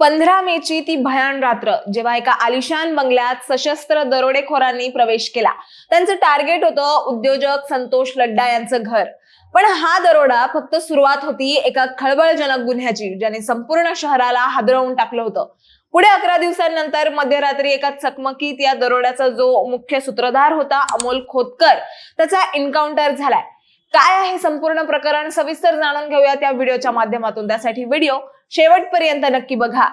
पंधरा मेची ती भयान रात्र जेव्हा एका आलिशान बंगल्यात सशस्त्र दरोडेखोरांनी प्रवेश केला. त्यांचं टार्गेट होतं उद्योजक संतोष लड्डा यांचं घर. पण हा दरोडा फक्त सुरुवात होती एका खळबळजनक गुन्ह्याची ज्याने संपूर्ण शहराला हादरवून टाकलं होतं. पुढे अकरा दिवसांनंतर मध्यरात्री एका चकमकीत या दरोड्याचा जो मुख्य सूत्रधार होता अमोल खोतकर त्याचा एन्काउंटर झालाय. काय आहे संपूर्ण प्रकरण? सविस्तर जाणून घेऊया त्या व्हिडिओच्या माध्यमातून. त्यासाठी व्हिडिओ शेवटपर्यंत नक्की बघा.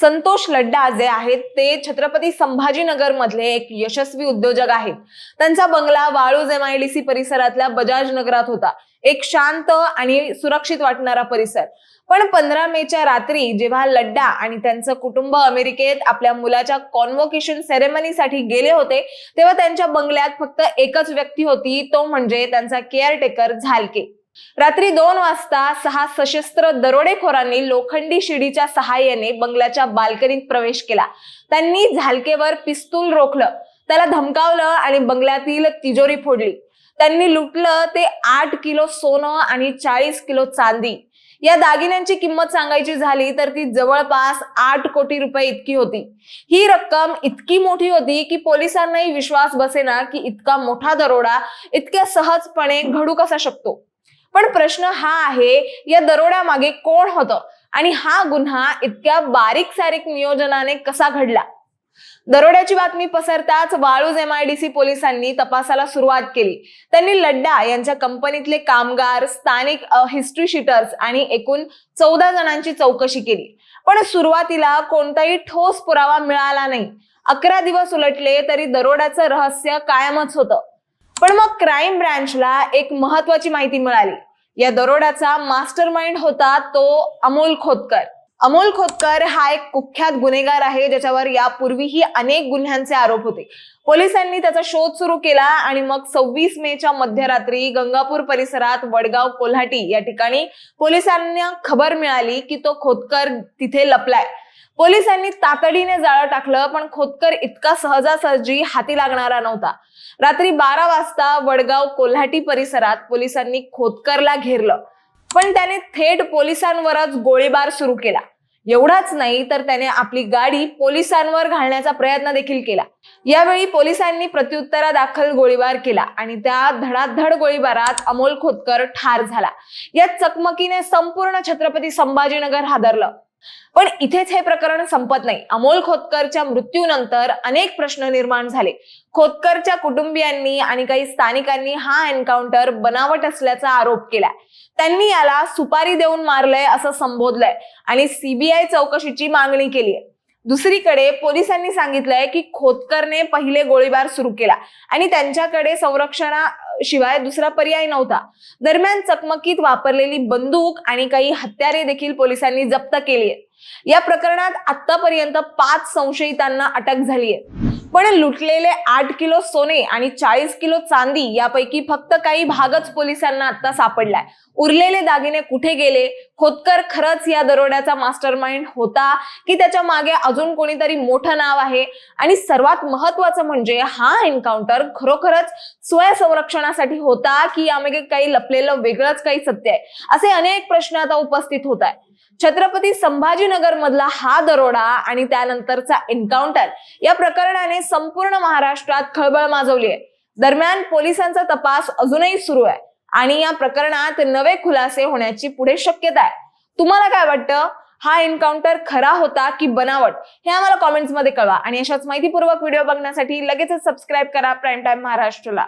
संतोष लड्डा जे आहेत ते छत्रपती संभाजीनगर मधले एक यशस्वी उद्योजक आहेत. त्यांचा बंगला वाळूज एमआयडीसी परिसरातल्या बजाज नगरात होता. एक शांत आणि सुरक्षित वाटणारा परिसर. पण पंधरा मेच्या रात्री जेव्हा लड्डा आणि त्यांचं कुटुंब अमेरिकेत आपल्या मुलाच्या कॉन्व्होकेशन सेरेमनीसाठी गेले होते तेव्हा त्यांच्या बंगल्यात फक्त एकच व्यक्ती होती तो म्हणजे त्यांचा केअरटेकर झालके. रात्री दोन वाजता सहा सशस्त्र दरोडेखोरांनी लोखंडी शिडीच्या सहाय्याने बंगल्याच्या बाल्कनीत प्रवेश केला. त्यांनी झालकेवर पिस्तूल रोखलं. त्याला धमकावलं आणि बंगल्यातील तिजोरी फोडली. त्यांनी लुटलं ते आठ किलो सोनं आणि चाळीस किलो चांदी. या दागिन्यांची किंमत सांगायची झाली तर ती जवळपास आठ कोटी रुपये इतकी होती. ही रक्कम इतकी मोठी होती की पोलिसांनाही विश्वास बसेना की इतका मोठा दरोडा इतक्या सहजपणे घडू कसा शकतो? पण प्रश्न हा आहे या दरोड्यामागे कोण होतं? आणि हा गुन्हा इतक्या बारीक सारीक नियोजनाने कसा घडला? दरोड्याची बातमी पसरताच वाळूज एमआयडीसी पोलिसांनी तपासाला सुरुवात केली. त्यांनी लड्डा यांच्या कंपनीतले कामगार स्थानिक हिस्ट्री शीटर्स आणि एकूण चौदा जणांची चौकशी केली. पण सुरुवातीला कोणताही ठोस पुरावा मिळाला नाही. अकरा दिवस उलटले तरी दरोड्याचं रहस्य कायमच होतं. पण मग क्राईम ब्रँचला एक महत्वाची माहिती मिळाली. या दरोड्याचा मास्टर माइंड होता तो अमोल खोतकर. अमोल खोतकर हा एक कुख्यात गुन्हेगार आहे ज्याच्यावर यापूर्वीही अनेक गुन्ह्यांचे आरोप होते. पोलिसांनी त्याचा शोध सुरू केला आणि मग सव्वीस मेच्या मध्यरात्री गंगापूर परिसरात वडगाव कोल्हाटी या ठिकाणी पोलिसांना खबर मिळाली की तो खोतकर तिथे लपलाय. पोलिसांनी तातडीने जाळं टाकलं पण खोतकर इतका सहजासहजी हाती लागणारा नव्हता. रात्री बारा वाजता वडगाव कोल्हाटी परिसरात पोलिसांनी खोतकरला घेरलं. पण त्याने थेट पोलिसांवरच गोळीबार सुरू केला. एवढाच नाही तर त्याने आपली गाडी पोलिसांवर घालण्याचा प्रयत्न देखील केला. यावेळी पोलिसांनी प्रत्युत्तरादाखल गोळीबार केला आणि त्या धडाधड गोळीबारात अमोल खोतकर ठार झाला. या चकमकीने संपूर्ण छत्रपती संभाजीनगर हादरलं. पण इथेच हे प्रकरण संपत नाही. अमोल खोतकरच्या मृत्यूनंतर अनेक प्रश्न निर्माण झाले. खोतकरच्या कुटुंबियांनी आणि काही स्थानिकांनी हा एन्काउंटर बनावट असल्याचा आरोप केला. त्यांनी याला सुपारी देऊन मारलंय असं संबोधलंय आणि सीबीआय चौकशीची मागणी केली आहे. दुसरीकडे पोलिसांनी सांगितलंय की खोतकरने पहिले गोळीबार सुरू केला आणि त्यांच्याकडे संरक्षणा शिवाय दुसरा पर्याय नव्हता. दरम्यान चकमकीत वापरलेली बंदूक आणि काही हत्यारे देखील पोलिसांनी जप्त केली आहेत. या प्रकरणात आतापर्यंत पाच संशयितांना अटक झाली आहे. पण लुटलेले आठ किलो सोने आणि चाळीस किलो चांदी यापैकी फक्त काही भागच पोलिसांना आता सापडलाय. उरलेले दागिने कुठे गेले? खोतकर खरंच या दरोड्याचा मास्टर माइंड होता की त्याच्यामागे अजून कोणीतरी मोठं नाव आहे? आणि सर्वात महत्वाचं म्हणजे हा एन्काउंटर खरोखरच स्वयंसंरक्षणासाठी होता की यामागे काही लपलेलं वेगळंच काही सत्य आहे? असे अनेक प्रश्न आता उपस्थित होत आहे छत्रपती संभाजीनगर मधला हा दरोडा आणि त्यानंतरचा एन्काउंटर या प्रकरणाने संपूर्ण महाराष्ट्रात खळबळ माजवली आहे. दरम्यान पोलिसांचा तपास अजूनही सुरू आहे आणि या प्रकरणात नवे खुलासे होण्याची पुढे शक्यता आहे. तुम्हाला काय वाटतं? हा एन्काउंटर खरा होता की बनावट? हे आम्हाला कॉमेंट्समध्ये कळवा आणि अशाच माहितीपूर्वक व्हिडिओ बघण्यासाठी लगेचच सबस्क्राईब करा प्राईम टाइम महाराष्ट्रला.